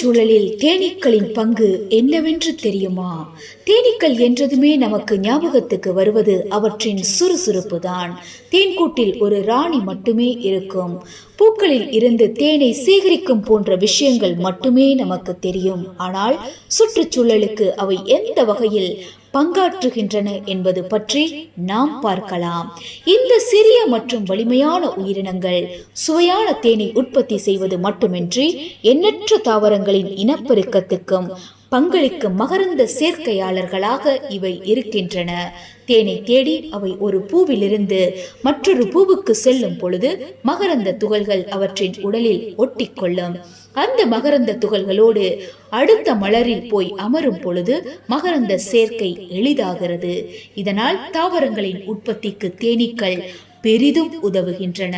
சுற்றுச்சூழலில் தேனீக்களின் பங்கு என்னவென்று தெரியுமா? தேனீக்கள் என்றதுமே நமக்கு ஞாபகத்துக்கு வருவது அவற்றின் சுறுசுறுப்பு தான் தேன்கூட்டில் ஒரு ராணி மட்டுமே இருக்கும். பூக்களில் இருந்து தேனை சேகரிக்கும் போன்ற விஷயங்கள் மட்டுமே நமக்கு தெரியும். ஆனால் சுற்றுச்சூழலுக்கு அவை எந்த வகையில் பங்காற்றுகின்றன என்பது பற்றி நாம் பார்க்கலாம். இந்த சிறிய மற்றும் வலிமையான உயிரினங்கள் சுவையான தேனை உற்பத்தி செய்வது மட்டுமின்றி எண்ணற்ற தாவரங்களின் இனப்பெருக்கத்துக்கும் பங்களிக்கும் மகரந்த சேர்க்கையாளர்களாக இவை இருக்கின்றன. தேனை தேடி அவை ஒரு பூவிலிருந்து மற்றொரு பூவுக்கு செல்லும் பொழுது மகரந்த துகள்கள் அவற்றின் உடலில் ஒட்டிக்கொள்ளும். அந்த மகரந்த துகள்களோடு அடுத்த மலரில் போய் அமரும் பொழுது மகரந்த சேர்க்கை எளிதாகிறது. இதனால் தாவரங்களின் உற்பத்திக்கு தேனீக்கள் பெரிதும் உதவுகின்றன.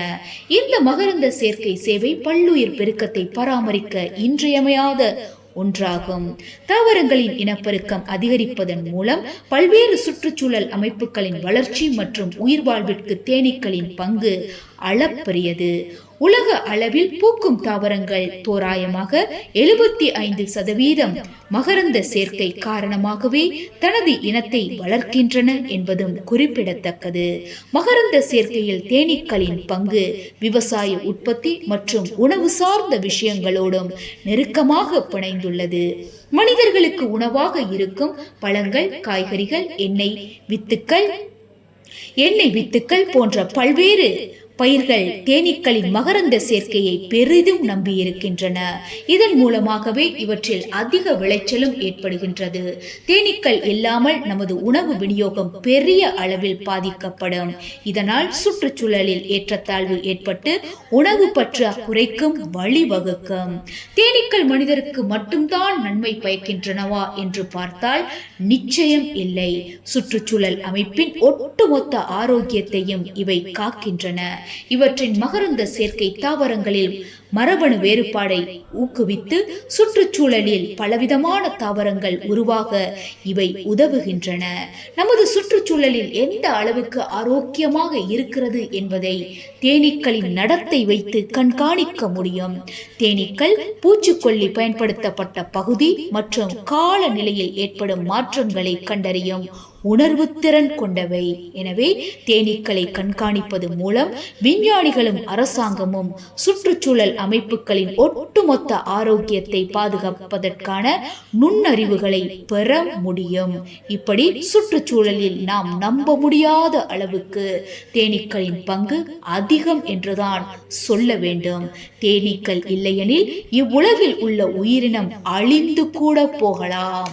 இந்த மகரந்த சேர்க்கை சேவை பல்லுயிர் பெருக்கத்தை பராமரிக்க இன்றியமையாத ஒன்றாகும். தாவரங்களின் இனப்பெருக்கம் அதிகரிப்பதன் மூலம் பல்வேறு சுற்றுச்சூழல் அமைப்புகளின் வளர்ச்சி மற்றும் உயிர் வாழ்விற்கு தேனீக்களின் பங்கு அளப்பரியது. உலக அளவில் பூக்கும் தாவரங்கள் தோராயமாக எழுபத்தி ஐந்து சதவீதம் மகரந்த சேர்க்கை காரணமாகவே தனது இனத்தை வளர்க்கின்றன என்பதும் குறிப்பிடத்தக்கது. மகரந்த சேர்க்கையில் தேனீக்களின் பங்கு விவசாய உற்பத்தி மற்றும் உணவு சார்ந்த விஷயங்களோடும் நெருக்கமாக பிணைந்துள்ளது. மனிதர்களுக்கு உணவாக இருக்கும் பழங்கள் காய்கறிகள் எண்ணெய் வித்துக்கள் எண்ணெய் வித்துக்கள் போன்ற பல்வேறு பயிர்கள் தேனீக்களின் மகரந்த சேர்க்கையை பெரிதும் நம்பியிருக்கின்றன. இதன் மூலமாகவே இவற்றில் அதிக விளைச்சலும் ஏற்படுகின்றது. தேனீக்கள் இல்லாமல் நமது உணவு விநியோகம் பெரிய அளவில் பாதிக்கப்படும். இதனால் சுற்றுச்சூழலில் ஏற்றத்தாழ்வு ஏற்பட்டு உணவு பற்றாக்குறைக்கும் வழிவகுக்கும். தேனீக்கள் மனிதருக்கு மட்டும்தான் நன்மை பயக்கின்றனவா என்று பார்த்தால் நிச்சயம் இல்லை. சுற்றுச்சூழல் அமைப்பின் ஒட்டுமொத்த ஆரோக்கியத்தையும் இவை காக்கின்றன. இவற்றின் மகரந்த சேர்க்கை தாவரங்களில் மரபணு வேறுபாடை ஊக்குவித்து சுற்றுச்சூழலில் பலவிதமான தாவரங்கள் உருவாக இவை உதவுகின்றன. நமது சுற்றுச்சூழலில் எந்த அளவுக்கு ஆரோக்கியமாக இருக்கிறது என்பதை தேனீக்களின் நடத்தை வைத்து கண்காணிக்க முடியும். தேனீக்கள் பூச்சிக்கொல்லி பயன்படுத்தப்பட்ட பகுதி மற்றும் காலநிலையில் ஏற்படும் மாற்றங்களை கண்டறியும் உணர்வு திறன் கொண்டவை. எனவே தேனீக்களை கண்காணிப்பது மூலம் விஞ்ஞானிகளும் அரசாங்கமும் சுற்றுச்சூழல் அமைப்புகளின் ஒட்டுமொத்த ஆரோக்கியத்தை பாதுகாப்பதற்கான நுண்ணறிவுகளை பெற முடியும். இப்படி சுற்றுச்சூழலில் நாம் நம்ப முடியாத அளவுக்கு தேனீக்களின் பங்கு அதிகம் என்றுதான் சொல்ல வேண்டும். தேனீக்கள் இல்லையெனில் இவ்வுலகில் உள்ள உயிரினம் அழிந்து கூட போகலாம்.